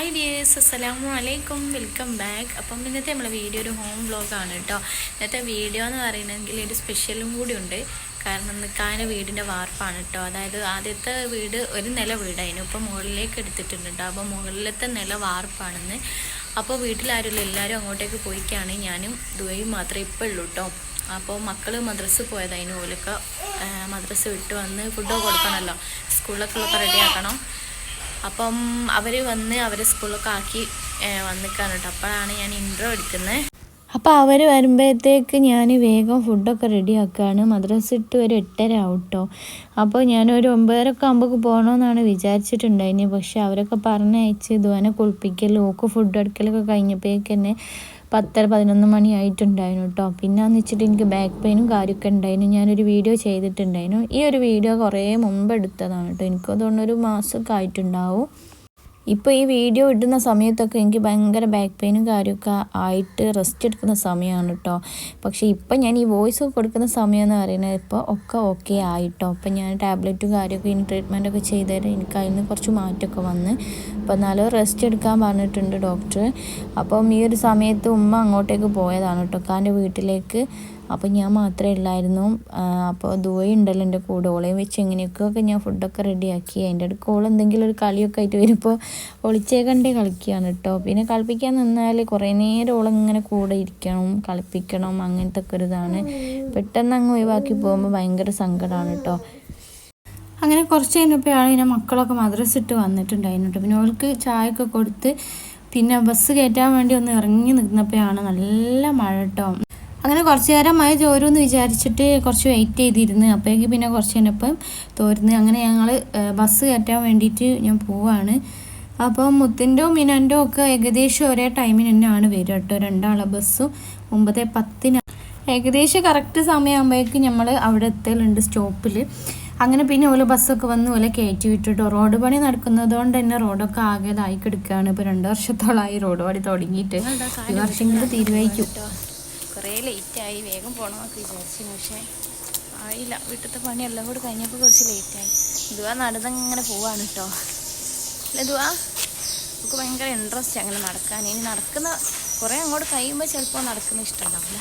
Hi wears അസ്സലാമു അലൈക്കും welcome back അപ്പം ഇന്നത്തെ നമ്മളെ വീഡിയോ ഒരു ഹോം വ്ളോഗാണ് കേട്ടോ ഇന്നത്തെ വീഡിയോ എന്ന് പറയുന്നെങ്കിൽ ഒരു സ്പെഷ്യലും കൂടി ഉണ്ട്. കാരണം നിൽക്കാന്റെ വീടിന്റെ വാർപ്പാണ് കേട്ടോ അതായത് ആദ്യത്തെ വീട് ഒരു നില വീടായിരുന്നു. ഇപ്പോൾ മുകളിലേക്ക് എടുത്തിട്ടുണ്ട് കേട്ടോ അപ്പോൾ മുകളിലത്തെ നില വാർപ്പാണെന്ന്. അപ്പോൾ വീട്ടിലാരുമില്ല. എല്ലാവരും അങ്ങോട്ടേക്ക് പോയിക്കാണ്. ഞാനും ദുബൈയും മാത്രമേ ഇപ്പോൾ ഉള്ളൂ കേട്ടോ അപ്പോൾ മക്കൾ മദ്രസ് പോയതായിരുന്നു. ഓലൊക്കെ മദ്രസ് വിട്ട് വന്ന് ഫുഡൊക്കെ കൊടുക്കണമല്ലോ. സ്കൂളിലൊക്കെ ഉള്ളൊക്കെ റെഡിയാക്കണം അപ്പം അവർ വന്ന് അവരെ സ്കൂളൊക്കെ ആക്കി വന്നിക്കാണ് അപ്പോഴാണ് ഞാൻ ഇൻട്രോ എടുക്കുന്നത്. അപ്പോൾ അവർ വരുമ്പോഴത്തേക്ക് ഞാൻ വേഗം ഫുഡൊക്കെ റെഡി ആക്കുകയാണ് മദ്രസ ഇട്ട് ഒരു എട്ടര ആവട്ടോ. അപ്പോൾ ഞാനൊരു ഒമ്പതരൊക്കെ ആകുമ്പോൾ പോകണമെന്നാണ് വിചാരിച്ചിട്ടുണ്ടായിന് പക്ഷേ അവരൊക്കെ പറഞ്ഞയച്ച് ഇതുവനെ കുളിപ്പിക്കൽ ഓക്ക് ഫുഡ് എടുക്കലൊക്കെ കഴിഞ്ഞപ്പോഴേക്ക് തന്നെ പത്തര പതിനൊന്ന് മണി ആയിട്ടുണ്ടായിരുന്നു കേട്ടോ. പിന്നെന്ന് വെച്ചിട്ട് എനിക്ക് ബാക്ക് പെയിനും കാര്യമൊക്കെ ഉണ്ടായിരുന്നു. ഞാനൊരു വീഡിയോ ചെയ്തിട്ടുണ്ടായിരുന്നു. ഈ ഒരു വീഡിയോ കുറേ മുമ്പ് എടുത്തതാണ് കേട്ടോ. എനിക്കതുകൊണ്ട് ഒരു മാസമൊക്കെ ആയിട്ടുണ്ടാവും. ഇപ്പോൾ ഈ വീഡിയോ ഇടുന്ന സമയത്തൊക്കെ എനിക്ക് ഭയങ്കര ബാക്ക് പെയിനും കാര്യമൊക്കെ ആയിട്ട് റെസ്റ്റ് എടുക്കുന്ന സമയമാണ് കേട്ടോ പക്ഷേ ഇപ്പം ഞാൻ ഈ വോയിസ് കൊടുക്കുന്ന സമയം എന്ന് പറയുന്നത് ഇപ്പോൾ ഒക്കെ ഓക്കെ ആയിട്ടോ. അപ്പം ഞാൻ ടാബ്ലറ്റും കാര്യമൊക്കെ ഇനി ട്രീറ്റ്മെന്റൊക്കെ ചെയ്തേരം എനിക്ക് അതിൽ നിന്ന് കുറച്ച് മാറ്റമൊക്കെ വന്ന് അപ്പോൾ എന്നാലും റെസ്റ്റ് എടുക്കാൻ പറഞ്ഞിട്ടുണ്ട് ഡോക്ടർ അപ്പം ഈ ഒരു സമയത്ത് ഉമ്മ അങ്ങോട്ടേക്ക് പോയതാണ് കേട്ടോ കാന്റെ വീട്ടിലേക്ക്. അപ്പോൾ ഞാൻ മാത്രമേ ഉള്ളായിരുന്നു അപ്പോൾ ദുബൈ ഉണ്ടല്ലോ എന്റെ കൂടെ. ഓളെയും വെച്ച് എങ്ങനെയൊക്കെയൊക്കെ ഞാൻ ഫുഡൊക്കെ റെഡിയാക്കി അതിന്റെ അടുക്ക് ഓൾ എന്തെങ്കിലും ഒരു കളിയൊക്കെ ആയിട്ട് വരുമ്പോൾ ഒളിച്ചേ കണ്ടേ കളിക്കുകയാണ് കേട്ടോ പിന്നെ കളിപ്പിക്കാൻ നിന്നാൽ കുറേ നേരം ഓളിങ്ങനെ കൂടെ ഇരിക്കണം കളിപ്പിക്കണം അങ്ങനത്തെ ഒക്കെ ഒരു ഇതാണ്. പെട്ടെന്ന് അങ്ങ് ഒഴിവാക്കി പോകുമ്പോൾ ഭയങ്കര സങ്കടമാണ് കേട്ടോ അങ്ങനെ കുറച്ച് കഴിഞ്ഞപ്പോഴാണ് ഇതിനെ മക്കളൊക്കെ മദ്രസ് ഇട്ട് വന്നിട്ടുണ്ടായിരുന്നു പിന്നെ അവൾക്ക് ചായയൊക്കെ കൊടുത്ത് പിന്നെ ബസ് കയറ്റാൻ വേണ്ടി ഒന്ന് ഇറങ്ങി നിന്നപ്പോഴാണ് നല്ല മഴ കേട്ടോ. അങ്ങനെ കുറച്ച് നേരം മഴ ചോരുമെന്ന് വിചാരിച്ചിട്ട് കുറച്ച് വെയിറ്റ് ചെയ്തിരുന്നു. അപ്പോഴേക്ക് പിന്നെ കുറച്ച് കഴിഞ്ഞപ്പം തോരുന്നു. അങ്ങനെ ഞങ്ങൾ ബസ് കയറ്റാൻ വേണ്ടിയിട്ട് ഞാൻ പോവാണ്. അപ്പം മുത്തിന്റെ മിനന്റെയും ഒക്കെ ഏകദേശം ഒരേ ടൈമിന് തന്നെയാണ് വരിക കേട്ടോ. രണ്ടാളെ ബസ്സും ഒമ്പത് പത്തിന് ഏകദേശം കറക്റ്റ് സമയമാകുമ്പോഴേക്കും നമ്മൾ അവിടെ എത്തലുണ്ട് സ്റ്റോപ്പിൽ അങ്ങനെ പിന്നെ ഓല ബസ്സൊക്കെ വന്ന് ഓല കയറ്റി വിട്ടിട്ടോ റോഡ് പണി നടക്കുന്നതുകൊണ്ട് തന്നെ റോഡൊക്കെ ആകെ ഇതായി കിടക്കുകയാണ് ഇപ്പോൾ രണ്ട് വർഷത്തോളമായി റോഡ് പണി തുടങ്ങിയിട്ട്. ഈ വർഷമെങ്കിലും തീരുമാനിക്കും കുറേ ലേറ്റായി വേഗം പോകണമെന്നൊക്കെ വിചാരിച്ചു. പക്ഷേ ആയില്ല. വീട്ടിലത്തെ പണിയെല്ലാം കൂടി കഴിഞ്ഞപ്പോൾ കുറച്ച് ലേറ്റായി ഇതുവാ നടന്നങ്ങനെ പോവാണ് കേട്ടോ അല്ല ഇതുവാ നമുക്ക് ഭയങ്കര ഇൻട്രസ്റ്റ് അങ്ങനെ നടക്കാൻ. ഇനി നടക്കുന്ന കുറേ അങ്ങോട്ട് കഴിയുമ്പോൾ ചിലപ്പോൾ നടക്കുന്ന ഇഷ്ടമുണ്ടാവില്ല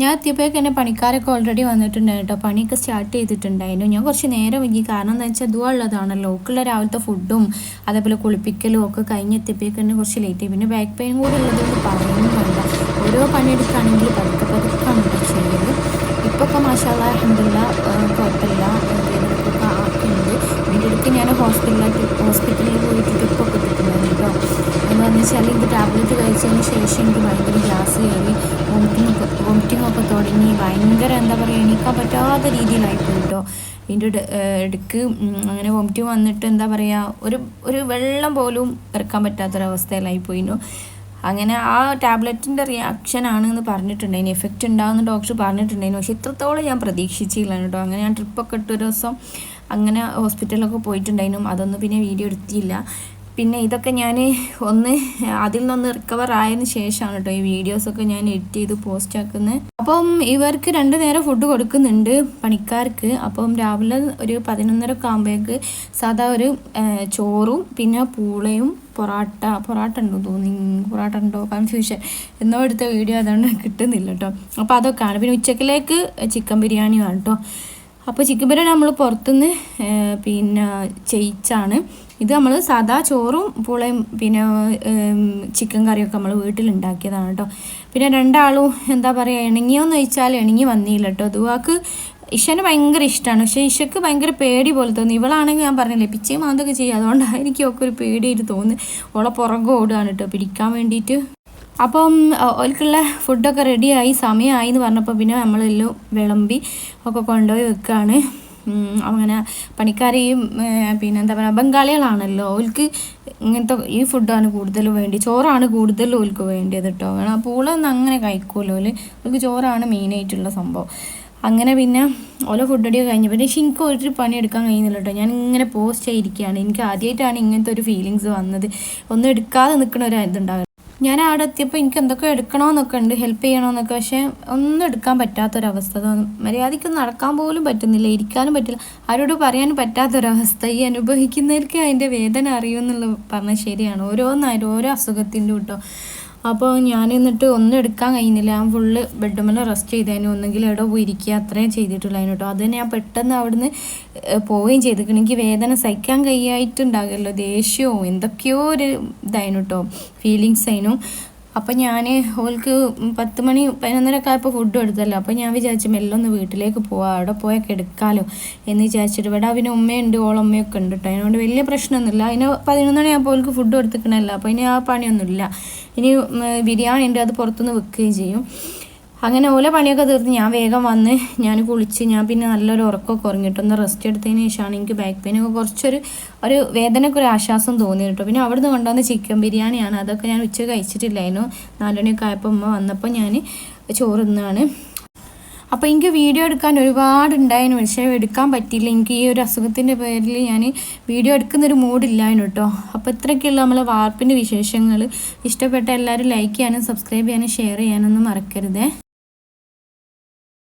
ഞാൻ എത്തിയപ്പോഴേക്ക് എന്റെ പണിക്കാരൊക്കെ ഓൾറെഡി വന്നിട്ടുണ്ടായിരുന്നു കേട്ടോ. പണിയൊക്കെ സ്റ്റാർട്ട് ചെയ്തിട്ടുണ്ടായിരുന്നു. ഞാൻ കുറച്ച് നേരം വൈകി. കാരണം എന്താ വെച്ചാൽ ഇതുവാ ഉള്ളതാണല്ലോ ഓക്കുള്ള രാവിലത്തെ ഫുഡും അതേപോലെ കുളിപ്പിക്കലും ഒക്കെ കഴിഞ്ഞെത്തിയപ്പോഴേക്ക് തന്നെ കുറച്ച് ലേറ്റ് ആയി. പിന്നെ ബാക്ക് പെയിൻ കൂടി ഉള്ളതുകൊണ്ട് പറയുന്നു വേണ്ട ഓരോ പണിയെടുക്കുകയാണെങ്കിൽ പതുക്കെ പതുക്കാണ് ചെയ്യുന്നത് ഇപ്പോൾ ഒക്കെ മാഷാള്ള അഹമ്മദില്ല കുഴപ്പമില്ല. ആക്കുന്നുണ്ട്. ഇതിന്റെ അടുത്ത് ഞാൻ ഹോസ്പിറ്റലിൽ ഹോസ്പിറ്റലിൽ പോയിട്ട് ട്രിപ്പൊക്കെ കേട്ടോ എന്ന് വെച്ചാൽ ഇത് ടാബ്ലറ്റ് കഴിച്ചതിന് ശേഷം എനിക്ക് ഭയങ്കര ഗ്യാസ് കയറി വോമിറ്റിംഗ് വോമിറ്റിംഗ് ഒക്കെ തുടങ്ങി. ഭയങ്കര എന്താ പറയുക എണീക്കാൻ പറ്റാത്ത രീതിയിലായിപ്പോയി കേട്ടോ ഇതിന്റെ ഇടയ്ക്ക് അങ്ങനെ വോമിറ്റിംഗ് വന്നിട്ട് എന്താ പറയുക ഒരു ഒരു വെള്ളം പോലും ഇറക്കാൻ പറ്റാത്തൊരവസ്ഥയിലായിപ്പോയിരുന്നു അങ്ങനെ ആ ടാബ്ലറ്റിന്റെ റിയാക്ഷൻ ആണെന്ന് പറഞ്ഞിട്ടുണ്ടായിരുന്നു എഫക്റ്റ് ഉണ്ടാകുന്ന ഡോക്ടർ പറഞ്ഞിട്ടുണ്ടായിരുന്നു പക്ഷെ ഇത്രത്തോളം ഞാൻ പ്രതീക്ഷിച്ചില്ല കേട്ടോ അങ്ങനെ ഞാൻ ട്രിപ്പൊക്കെ ഇട്ടൊരു ദിവസം അങ്ങനെ ഹോസ്പിറ്റലിലൊക്കെ പോയിട്ടുണ്ടായിരുന്നു അതൊന്നും പിന്നെ വീഡിയോ എടുത്തില്ല. പിന്നെ ഇതൊക്കെ ഞാൻ ഒന്ന് അതിൽ നിന്നൊന്ന് റിക്കവർ ആയതിനു ശേഷമാണ് കേട്ടോ ഈ വീഡിയോസൊക്കെ ഞാൻ എഡിറ്റ് ചെയ്ത് പോസ്റ്റ് ആക്കുന്നത്. അപ്പം ഇവർക്ക് രണ്ട് നേരം ഫുഡ് കൊടുക്കുന്നുണ്ട് പണിക്കാർക്ക്. അപ്പം രാവിലെ ഒരു പതിനൊന്നരൊക്കെ ആകുമ്പോഴേക്ക് സാധാ ഒരു ചോറും പിന്നെ പൂളയും പൊറാട്ട പൊറാട്ട ഉണ്ടോ തോന്നി പൊറാട്ട ഉണ്ടോ കൺഫ്യൂഷൻ എന്നോ എടുത്ത വീഡിയോ അതുകൊണ്ട് കിട്ടുന്നില്ല കേട്ടോ. അപ്പോൾ അതൊക്കെയാണ്. പിന്നെ ഉച്ചക്കിലേക്ക് ചിക്കൻ ബിരിയാണിയാണ് കേട്ടോ. അപ്പോൾ ചിക്കൻ ബിരിയാണി നമ്മൾ പുറത്തുനിന്ന് പിന്നെ ചെയ്യിച്ചാണ് ഇത് നമ്മൾ സാധാ ചോറും പുളയും പിന്നെ ചിക്കൻ കറിയൊക്കെ നമ്മൾ വീട്ടിലുണ്ടാക്കിയതാണ് കേട്ടോ പിന്നെ രണ്ടാളും എന്താ പറയുക ഇണങ്ങിയോന്ന് ചോദിച്ചാൽ ഇണങ്ങി വന്നില്ല കേട്ടോ ദുവാക്ക് ഇഷന് ഭയങ്കര ഇഷ്ടമാണ് പക്ഷേ ഇഷക്ക് ഭയങ്കര പേടി പോലെ തോന്നി. ഇവളാണെങ്കിൽ ഞാൻ പറഞ്ഞില്ലേ പിച്ചയും മാന്തൊക്കെ ചെയ്യും. അതുകൊണ്ടായിരിക്കും ഒക്കെ ഒരു പേടിയായിട്ട് തോന്നുന്നു ഓളെ പുറകെ ഓടുകയാണ് കേട്ടോ പിടിക്കാൻ വേണ്ടിയിട്ട് അപ്പം ഓൽക്കുള്ള ഫുഡൊക്കെ റെഡിയായി സമയമായി എന്ന് പറഞ്ഞപ്പോൾ പിന്നെ നമ്മളെല്ലാം വിളമ്പി ഒക്കെ കൊണ്ടുപോയി വെക്കുകയാണ് അങ്ങനെ പണിക്കാരെയും പിന്നെ എന്താ പറയുക ബംഗാളികളാണല്ലോ. ഓൽക്ക് ഇങ്ങനത്തെ ഈ ഫുഡാണ് കൂടുതൽ വേണ്ടി ചോറാണ് കൂടുതൽ ഓൽക്ക് വേണ്ടിയത് കേട്ടോ കാരണം പൂളൊന്നും അങ്ങനെ കഴിക്കുമല്ലോ ഓൽ. ഓൽക്ക് ചോറാണ് മെയിനായിട്ടുള്ള സംഭവം. അങ്ങനെ പിന്നെ ഓരോ ഫുഡ് അടിയൊക്കെ കഴിഞ്ഞു പിന്നെ പക്ഷെ എനിക്ക് ഒരു പണി എടുക്കാൻ കഴിയുന്നില്ല കേട്ടോ ഞാൻ ഇങ്ങനെ പോസ്റ്റ് ചെയ്തിരിക്കുകയാണ്. എനിക്ക് ആദ്യമായിട്ടാണ് ഇങ്ങനത്തെ ഒരു ഫീലിങ്സ് വന്നത്. ഒന്നും എടുക്കാതെ നിൽക്കുന്ന ഒരു ഇതുണ്ടാകും ഞാൻ അവിടെ എത്തിയപ്പോൾ എനിക്ക് എന്തൊക്കെ എടുക്കണമെന്നൊക്കെ ഉണ്ട് ഹെൽപ്പ് ചെയ്യണമെന്നൊക്കെ പക്ഷേ ഒന്നും എടുക്കാൻ പറ്റാത്തൊരവസ്ഥ. തോന്നും മര്യാദയ്ക്ക് നടക്കാൻ പോലും പറ്റുന്നില്ല ഇരിക്കാനും പറ്റില്ല. ആരോട് പറയാനും പറ്റാത്തൊരവസ്ഥ. ഈ അനുഭവിക്കുന്നവർക്ക് അതിന്റെ വേദന അറിയുമെന്നുള്ളത് പറഞ്ഞാൽ ശരിയാണ്. ഓരോന്നായാലും ഓരോ അസുഖത്തിന്റെ കേട്ടോ. അപ്പോൾ ഞാൻ എന്നിട്ട് ഒന്നും എടുക്കാൻ കഴിയുന്നില്ല. ഞാൻ ഫുള്ള് ബെഡ്റൂമിൽ റെസ്റ്റ് ചെയ്തതിന് ഒന്നെങ്കിൽ എവിടെ പോയി ഇരിക്കുക അത്രയും ചെയ്തിട്ടുള്ളതിന് കേട്ടോ അത് ഞാൻ പെട്ടെന്ന് അവിടുന്ന് പോവുകയും ചെയ്തിരിക്കണം എനിക്ക് വേദന സഹിക്കാൻ കഴിയായിട്ടുണ്ടാകുമല്ലോ ദേഷ്യവും എന്തൊക്കെയോ ഒരു ഇതായിരുന്നു കേട്ടോ ഫീലിങ്സ് ആയിരുന്നു അപ്പം ഞാൻ ഓൾക്ക് പത്ത് മണി പതിനൊന്നരക്കെ ആയപ്പോൾ ഫുഡ് എടുത്തല്ലോ അപ്പം ഞാൻ വിചാരിച്ചു മെല്ലെ ഒന്ന് വീട്ടിലേക്ക് പോവാം. അവിടെ പോയാൽ കിടക്കാലോ എന്ന് വിചാരിച്ചിട്ട് ഇവിടെ അവന് ഉമ്മയുണ്ട് ഓളമ്മയൊക്കെ ഉണ്ട് കേട്ടോ അതിനോട് വലിയ പ്രശ്നമൊന്നുമില്ല അതിന് പതിനൊന്ന് മണിയാകുമ്പോൾ ഓൾക്ക് ഫുഡ് കൊടുത്തിക്കണമല്ലോ അപ്പോൾ ഇനി ആ പണിയൊന്നുമില്ല. ഇനി ബിരിയാണി ഉണ്ട് അത് പുറത്തുനിന്ന് വെക്കുകയും ചെയ്യും. അങ്ങനെ ഓല പണിയൊക്കെ തീർത്ത് ഞാൻ വേഗം വന്ന് ഞാൻ കുളിച്ച് ഞാൻ പിന്നെ നല്ലൊരു ഉറക്കമൊക്കെ ഉറങ്ങിയിട്ടൊന്ന് റെസ്റ്റ് എടുത്തതിന് ശേഷമാണ് എനിക്ക് ബാക്ക് പെയിനൊക്കെ കുറച്ചൊരു ഒരു വേദനയ്ക്ക് ഒരു ആശ്വാസം തോന്നി പിന്നെ അവിടുന്ന് കൊണ്ടുവന്ന ചിക്കൻ ബിരിയാണിയാണ്. അതൊക്കെ ഞാൻ ഉച്ച കഴിച്ചിട്ടില്ലായിരുന്നു. നാലുമണിയൊക്കെ ആയപ്പോൾ ഉമ്മ വന്നപ്പോൾ ഞാൻ ചോറുന്നാണ്. അപ്പോൾ എനിക്ക് വീഡിയോ എടുക്കാൻ ഒരുപാട് ഉണ്ടായിരുന്നു പക്ഷേ എടുക്കാൻ പറ്റിയില്ല. എനിക്ക് ഈ ഒരു അസുഖത്തിന്റെ പേരിൽ ഞാൻ വീഡിയോ എടുക്കുന്നൊരു മൂഡില്ലായിരുന്നു കേട്ടോ. അപ്പോൾ ഇത്രയൊക്കെയുള്ള നമ്മളെ വാർപ്പിന്റെ വിശേഷങ്ങൾ ഇഷ്ടപ്പെട്ട എല്ലാവരും ലൈക്ക് ചെയ്യാനും സബ്സ്ക്രൈബ് ചെയ്യാനും ഷെയർ ചെയ്യാനൊന്നും മറക്കരുതേ.